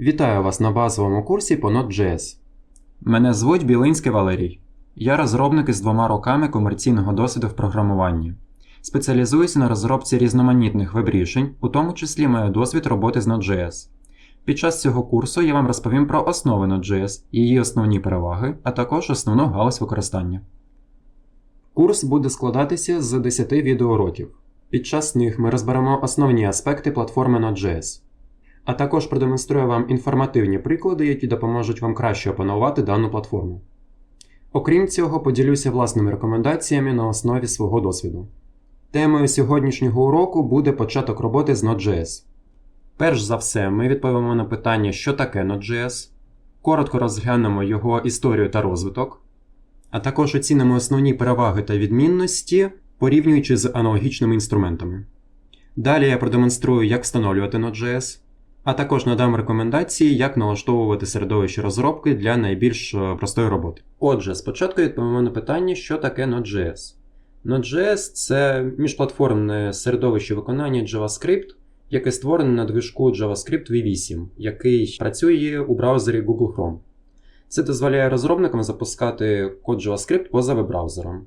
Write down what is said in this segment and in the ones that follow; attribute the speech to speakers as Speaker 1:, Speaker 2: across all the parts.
Speaker 1: Вітаю вас на базовому курсі по Node.js. Мене звуть Білинський Валерій. Я розробник із двома роками комерційного досвіду в програмуванні. Спеціалізуюся на розробці різноманітних веб-рішень, у тому числі маю досвід роботи з Node.js. Під час цього курсу я вам розповім про основи Node.js, її основні переваги, а також основну галузь використання. Курс буде складатися з 10 відеоуроків. Під час них ми розберемо основні аспекти платформи Node.js а також продемонструю вам інформативні приклади, які допоможуть вам краще опанувати дану платформу. Окрім цього, поділюся власними рекомендаціями на основі свого досвіду. Темою сьогоднішнього уроку буде початок роботи з Node.js. Перш за все, ми відповімо на питання, що таке Node.js, коротко розглянемо його історію та розвиток, а також оцінимо основні переваги та відмінності, порівнюючи з аналогічними інструментами. Далі я продемонструю, як встановлювати Node.js, а також надам рекомендації, як налаштовувати середовище розробки для найбільш е, простої роботи. Отже, спочатку відповімо на питання, що таке Node.js. Node.js це міжплатформне середовище виконання JavaScript, яке створене на движку JavaScript V8, який працює у браузері Google Chrome. Це дозволяє розробникам запускати код JavaScript поза веб-браузером.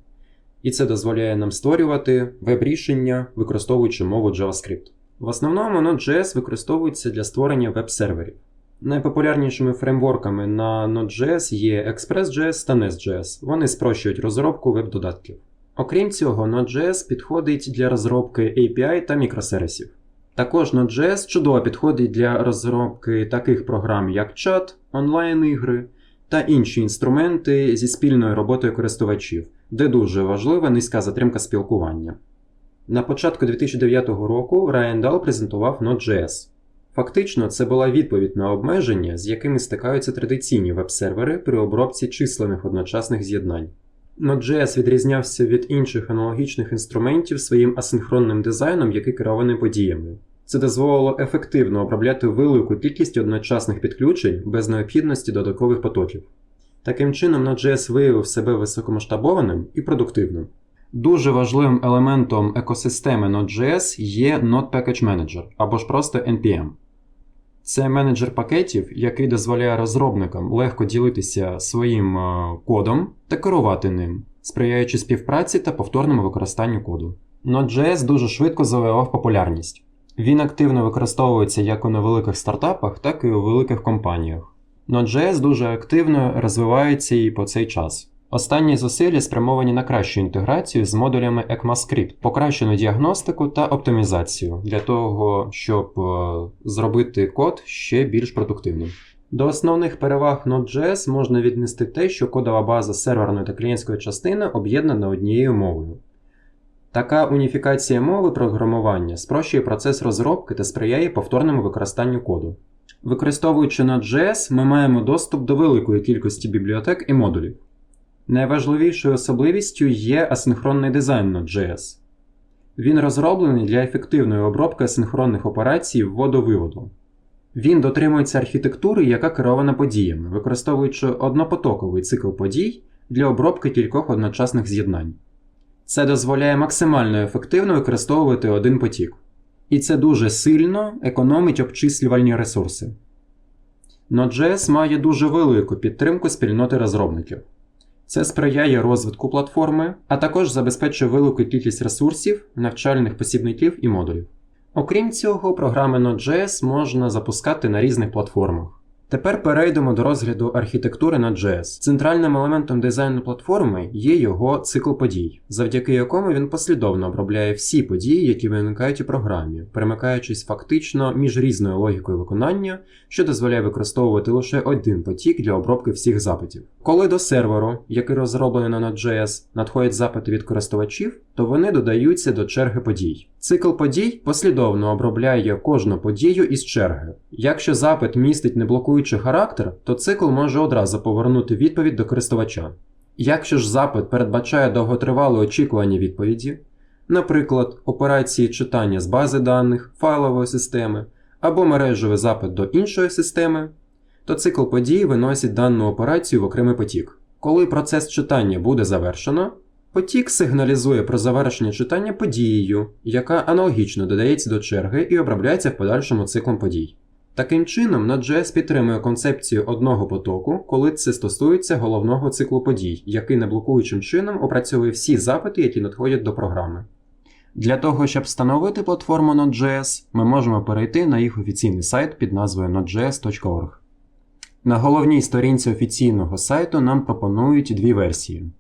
Speaker 1: І це дозволяє нам створювати веб-рішення, використовуючи мову JavaScript. В основному Node.js використовується для створення веб-серверів. Найпопулярнішими фреймворками на Node.js є Express.js та Nest.js. Вони спрощують розробку веб-додатків. Окрім цього, Node.js підходить для розробки API та мікросервісів. Також Node.js чудово підходить для розробки таких програм, як чат, онлайн-ігри та інші інструменти зі спільною роботою користувачів, де дуже важлива низька затримка спілкування. На початку 2009 року Dahl презентував Node.js. Фактично, це була відповідь на обмеження, з якими стикаються традиційні веб-сервери при обробці численних одночасних з'єднань. Node.js відрізнявся від інших аналогічних інструментів своїм асинхронним дизайном, який керований подіями. Це дозволило ефективно обробляти велику кількість одночасних підключень без необхідності додаткових потоків. Таким чином, Node.js виявив себе високомасштабованим і продуктивним. Дуже важливим елементом екосистеми Node.js є Node Package Manager або ж просто NPM. Це менеджер пакетів, який дозволяє розробникам легко ділитися своїм е, кодом та керувати ним, сприяючи співпраці та повторному використанню коду. Node.js дуже швидко завоював популярність. Він активно використовується як у невеликих стартапах, так і у великих компаніях. Node.js дуже активно розвивається і по цей час. Останні зусилля спрямовані на кращу інтеграцію з модулями ECMAScript, покращену діагностику та оптимізацію для того, щоб е, зробити код ще більш продуктивним. До основних переваг Node.js можна віднести те, що кодова база серверної та клієнтської частини об'єднана однією мовою. Така уніфікація мови програмування спрощує процес розробки та сприяє повторному використанню коду. Використовуючи Node.js, ми маємо доступ до великої кількості бібліотек і модулів. Найважливішою особливістю є асинхронний дизайн Node.js. Він розроблений для ефективної обробки асинхронних операцій вводу-виводу. Він дотримується архітектури, яка керована подіями, використовуючи однопотоковий цикл подій для обробки кількох одночасних з'єднань. Це дозволяє максимально ефективно використовувати один потік. І це дуже сильно економить обчислювальні ресурси. Node.js має дуже велику підтримку спільноти розробників. Це сприяє розвитку платформи, а також забезпечує велику кількість ресурсів, навчальних посібників і модулів. Окрім цього, програми Node.js можна запускати на різних платформах. Тепер перейдемо до розгляду архітектури Node.js. Центральним елементом дизайну платформи є його цикл подій, завдяки якому він послідовно обробляє всі події, які виникають у програмі, перемикаючись фактично між різною логікою виконання, що дозволяє використовувати лише один потік для обробки всіх запитів. Коли до серверу, який розроблений на Node.js, надходять запити від користувачів, то вони додаються до черги подій. Цикл подій послідовно обробляє кожну подію із черги. Якщо запит містить неблокуючий характер, то цикл може одразу повернути відповідь до користувача. Якщо ж запит передбачає довготривале очікування відповіді, наприклад, операції читання з бази даних, файлової системи або мережевий запит до іншої системи, то цикл подій виносить дану операцію в окремий потік. Коли процес читання буде завершено, Потік сигналізує про завершення читання подією, яка аналогічно додається до черги і обробляється в подальшому циклом подій. Таким чином, Node.js підтримує концепцію одного потоку, коли це стосується головного циклу подій, який неблокуючим чином опрацьовує всі запити, які надходять до програми. Для того, щоб встановити платформу Node.js, ми можемо перейти на їх офіційний сайт під назвою nodejs.org. На головній сторінці офіційного сайту нам пропонують дві версії.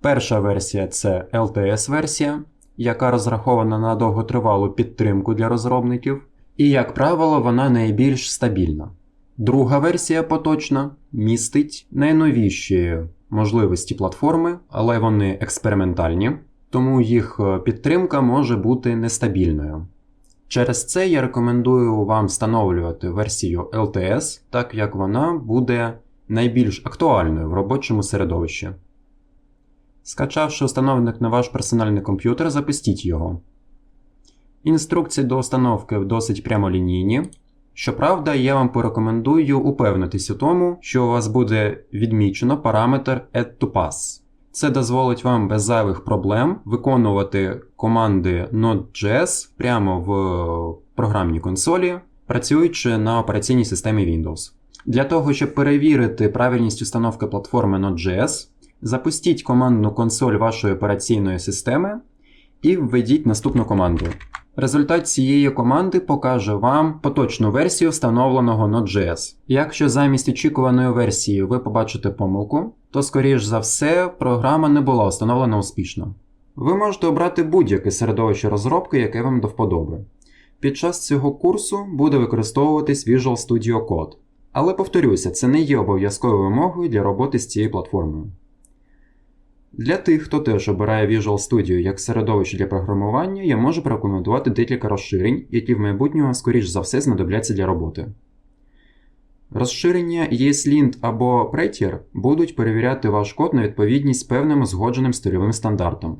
Speaker 1: Перша версія це LTS-версія, яка розрахована на довготривалу підтримку для розробників, і, як правило, вона найбільш стабільна. Друга версія поточна містить найновіші можливості платформи, але вони експериментальні, тому їх е, підтримка може бути нестабільною. Через це я рекомендую вам встановлювати версію LTS, так як вона буде найбільш актуальною в робочому середовищі. Скачавши установник на ваш персональний комп'ютер, запустіть його. Інструкції до установки досить прямолінійні. Щоправда, я вам порекомендую упевнитись у тому, що у вас буде відмічено параметр add-to-pass. Це дозволить вам без зайвих проблем виконувати команди Node.js прямо в програмній консолі, працюючи на операційній системі Windows. Для того, щоб перевірити правильність установки платформи Node.js, запустіть командну консоль вашої операційної системи і введіть наступну команду. Результат цієї команди покаже вам поточну версію встановленого Node.js. Якщо замість очікуваної версії ви побачите помилку, то, скоріш за все, програма не була встановлена успішно. Ви можете обрати будь-яке середовище розробки, яке вам до вподоби. Під час цього курсу буде використовуватись Visual Studio Code. Але повторюся, це не є обов'язковою вимогою для роботи з цією платформою. Для тих, хто теж обирає Visual Studio як середовище для програмування, я можу порекомендувати декілька розширень, які в майбутньому, скоріш за все, знадобляться для роботи. Розширення ESLint або Prettier будуть перевіряти ваш код на відповідність певним узгодженим стильовим стандартам.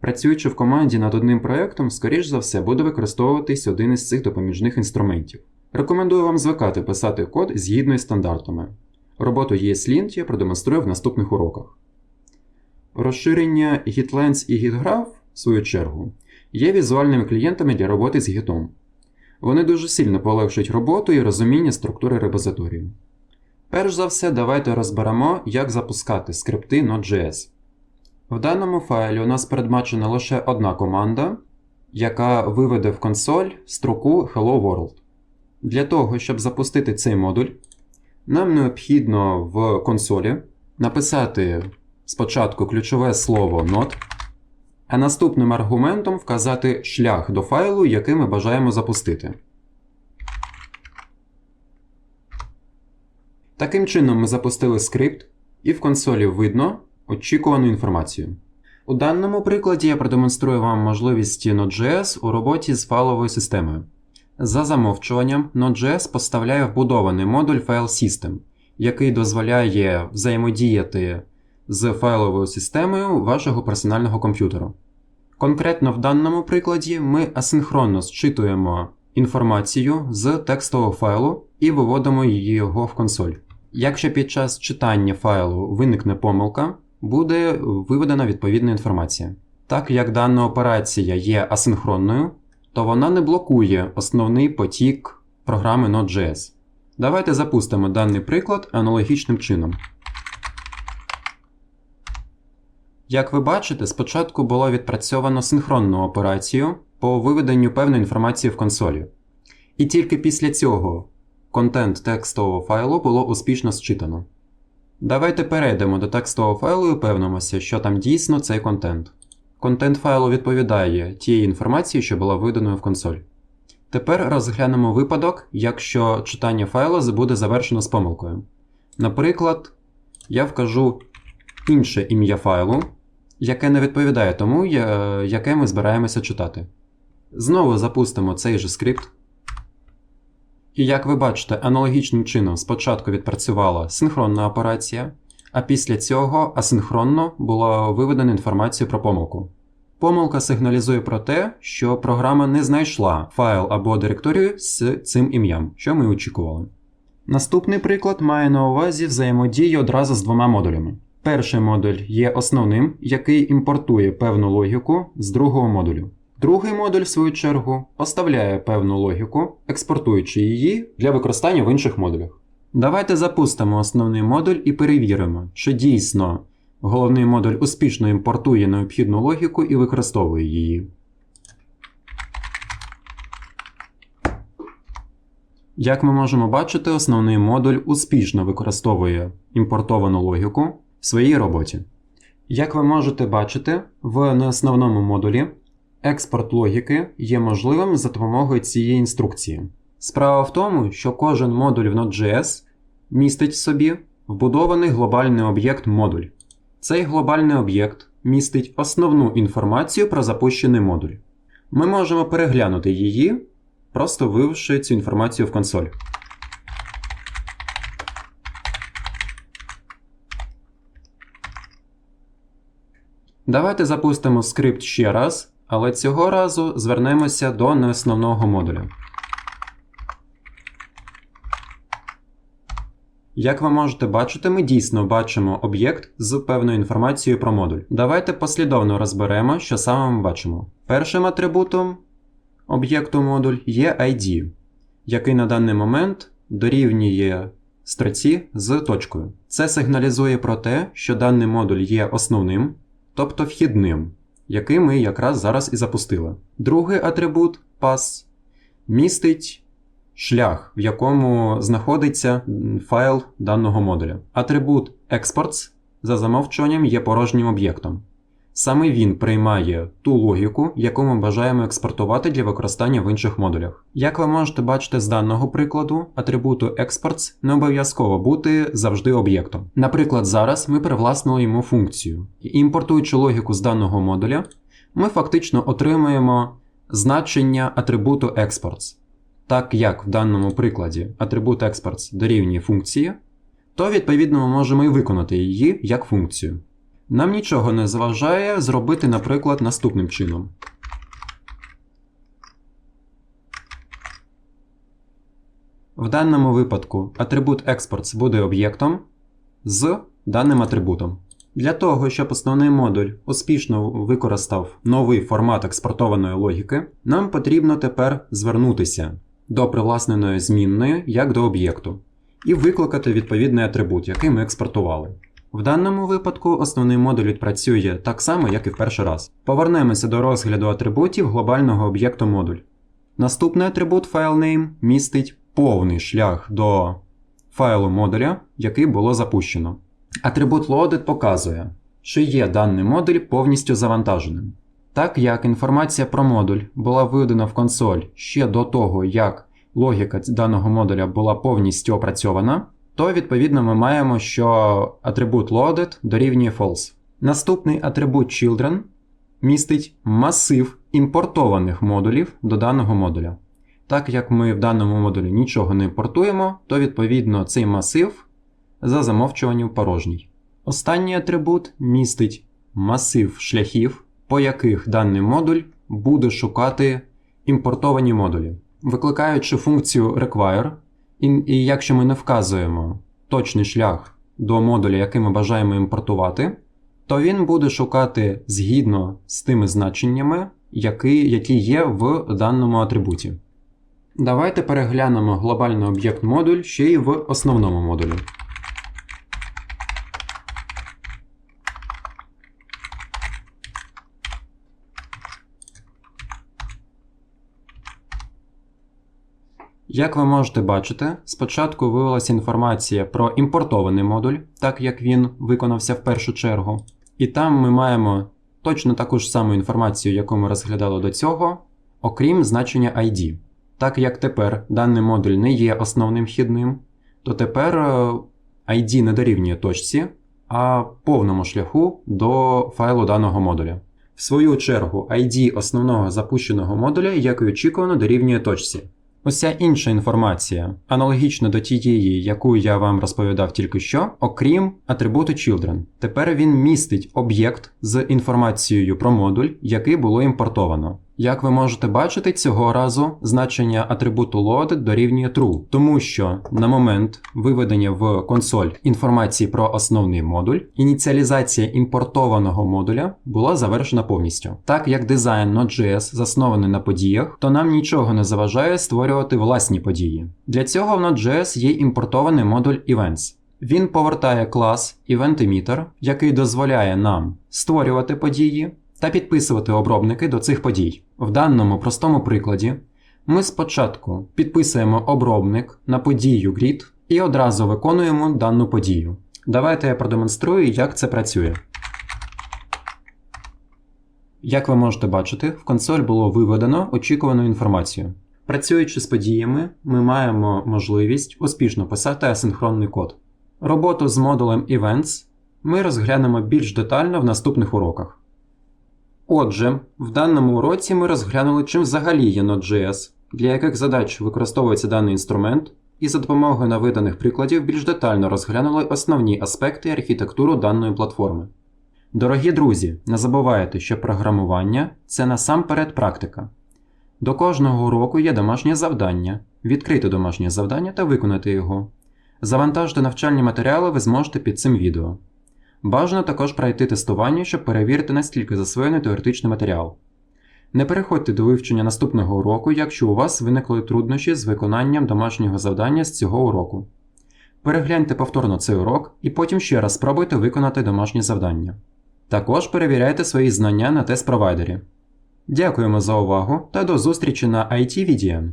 Speaker 1: Працюючи в команді над одним проєктом, скоріш за все, буде використовуватись один із цих допоміжних інструментів. Рекомендую вам звикати писати код згідно із стандартами. Роботу ESLint я продемонструю в наступних уроках. Розширення GitLens і GitGraph, в свою чергу, є візуальними клієнтами для роботи з Git. Вони дуже сильно полегшують роботу і розуміння структури репозиторію. Перш за все, давайте розберемо, як запускати скрипти Node.js. В даному файлі у нас передбачена лише одна команда, яка виведе в консоль строку Hello World. Для того, щоб запустити цей модуль, нам необхідно в консолі написати спочатку ключове слово Node, а наступним аргументом вказати шлях до файлу, який ми бажаємо запустити. Таким чином ми запустили скрипт, і в консолі видно очікувану інформацію. У даному прикладі я продемонструю вам можливості Node.js у роботі з файловою системою. За замовчуванням, Node.js поставляє вбудований модуль FileSystem, який дозволяє взаємодіяти з файловою системою вашого персонального комп'ютеру. Конкретно в даному прикладі ми асинхронно зчитуємо інформацію з текстового файлу і виводимо її його в консоль. Якщо під час читання файлу виникне помилка, буде виведена відповідна інформація. Так як дана операція є асинхронною, то вона не блокує основний потік програми Node.js. Давайте запустимо даний приклад аналогічним чином. Як ви бачите, спочатку було відпрацьовано синхронну операцію по виведенню певної інформації в консолі. І тільки після цього контент текстового файлу було успішно зчитано. Давайте перейдемо до текстового файлу і упевнимося, що там дійсно цей контент. Контент файлу відповідає тієї інформації, що була виданою в консоль. Тепер розглянемо випадок, якщо читання файлу буде завершено з помилкою. Наприклад, я вкажу інше ім'я файлу, яке не відповідає тому, яке ми збираємося читати. Знову запустимо цей же скрипт. І як ви бачите, аналогічним чином спочатку відпрацювала синхронна операція, а після цього асинхронно було виведено інформацію про помилку. Помилка сигналізує про те, що програма не знайшла файл або директорію з цим ім'ям, що ми очікували. Наступний приклад має на увазі взаємодію одразу з двома модулями. Перший модуль є основним, який імпортує певну логіку з другого модулю. Другий модуль, в свою чергу, оставляє певну логіку, експортуючи її для використання в інших модулях. Давайте запустимо основний модуль і перевіримо, чи дійсно головний модуль успішно імпортує необхідну логіку і використовує її. Як ми можемо бачити, основний модуль успішно використовує імпортовану логіку в своїй роботі. Як ви можете бачити, в неосновному модулі експорт логіки є можливим за допомогою цієї інструкції. Справа в тому, що кожен модуль в Node.js містить в собі вбудований глобальний об'єкт модуль. Цей глобальний об'єкт містить основну інформацію про запущений модуль. Ми можемо переглянути її, просто вивівши цю інформацію в консоль. Давайте запустимо скрипт ще раз, але цього разу звернемося до неосновного модуля. Як ви можете бачити, ми дійсно бачимо об'єкт з певною інформацією про модуль. Давайте послідовно розберемо, що саме ми бачимо. Першим атрибутом об'єкту модуль є ID, який на даний момент дорівнює строці з точкою. Це сигналізує про те, що даний модуль є основним, тобто вхідним, який ми якраз зараз і запустили. Другий атрибут pass містить шлях, в якому знаходиться файл даного модуля. Атрибут exports за замовчуванням є порожнім об'єктом. Саме він приймає ту логіку, яку ми бажаємо експортувати для використання в інших модулях. Як ви можете бачити з даного прикладу, атрибуту exports не обов'язково бути завжди об'єктом. Наприклад, зараз ми привласнили йому функцію. Імпортуючи логіку з даного модуля, ми фактично отримуємо значення атрибуту exports. Так як в даному прикладі атрибут exports дорівнює функції, то відповідно ми можемо і виконати її як функцію. Нам нічого не заважає зробити, наприклад, наступним чином. В даному випадку атрибут exports буде об'єктом з даним атрибутом. Для того, щоб основний модуль успішно використав новий формат експортованої логіки, нам потрібно тепер звернутися до привласненої змінної як до об'єкту і викликати відповідний атрибут, який ми експортували. В даному випадку основний модуль відпрацює так само, як і в перший раз. Повернемося до розгляду атрибутів глобального об'єкту модуль. Наступний атрибут FileName містить повний шлях до файлу модуля, який було запущено. Атрибут Loaded показує, що є даний модуль повністю завантаженим. Так як інформація про модуль була виведена в консоль ще до того, як логіка даного модуля була повністю опрацьована, то відповідно ми маємо, що атрибут loaded дорівнює false. Наступний атрибут children містить масив імпортованих модулів до даного модуля. Так як ми в даному модулі нічого не імпортуємо, то відповідно цей масив за замовчуванням порожній. Останній атрибут містить масив шляхів, по яких даний модуль буде шукати імпортовані модулі. Викликаючи функцію require, і, і якщо ми не вказуємо точний шлях до модуля, який ми бажаємо імпортувати, то він буде шукати згідно з тими значеннями, які, які є в даному атрибуті. Давайте переглянемо глобальний об'єкт модуль ще й в основному модулі. Як ви можете бачити, спочатку виявилася інформація про імпортований модуль, так як він виконався в першу чергу. І там ми маємо точно таку ж саму інформацію, яку ми розглядали до цього, окрім значення ID. Так як тепер даний модуль не є основним вхідним, то тепер ID не дорівнює точці, а повному шляху до файлу даного модуля. В свою чергу, ID основного запущеного модуля, як і очікувано, дорівнює точці. Уся інша інформація, аналогічна до тієї, яку я вам розповідав тільки що, окрім атрибуту children. Тепер він містить об'єкт з інформацією про модуль, який було імпортовано. Як ви можете бачити, цього разу значення атрибуту loaded дорівнює true, тому що на момент виведення в консоль інформації про основний модуль, ініціалізація імпортованого модуля була завершена повністю. Так як дизайн Node.js заснований на подіях, то нам нічого не заважає створювати власні події. Для цього в Node.js є імпортований модуль Events. Він повертає клас EventEmitter, який дозволяє нам створювати події та підписувати обробники до цих подій. В даному простому прикладі ми спочатку підписуємо обробник на подію grid і одразу виконуємо дану подію. Давайте я продемонструю, як це працює. Як ви можете бачити, в консоль було виведено очікувану інформацію. Працюючи з подіями, ми маємо можливість успішно писати асинхронний код. Роботу з модулем Events ми розглянемо більш детально в наступних уроках. Отже, в даному уроці ми розглянули, чим взагалі є Node.js, для яких задач використовується даний інструмент, і за допомогою навиданих прикладів більш детально розглянули основні аспекти архітектуру даної платформи. Дорогі друзі, не забувайте, що програмування це насамперед практика. До кожного уроку є домашнє завдання, відкрити домашнє завдання та виконати його. Завантажити навчальні матеріали ви зможете під цим відео. Бажано також пройти тестування, щоб перевірити, наскільки засвоєний теоретичний матеріал. Не переходьте до вивчення наступного уроку, якщо у вас виникли труднощі з виконанням домашнього завдання з цього уроку. Перегляньте повторно цей урок і потім ще раз спробуйте виконати домашнє завдання. Також перевіряйте свої знання на тест-провайдері. Дякуємо за увагу та до зустрічі на IT VDN.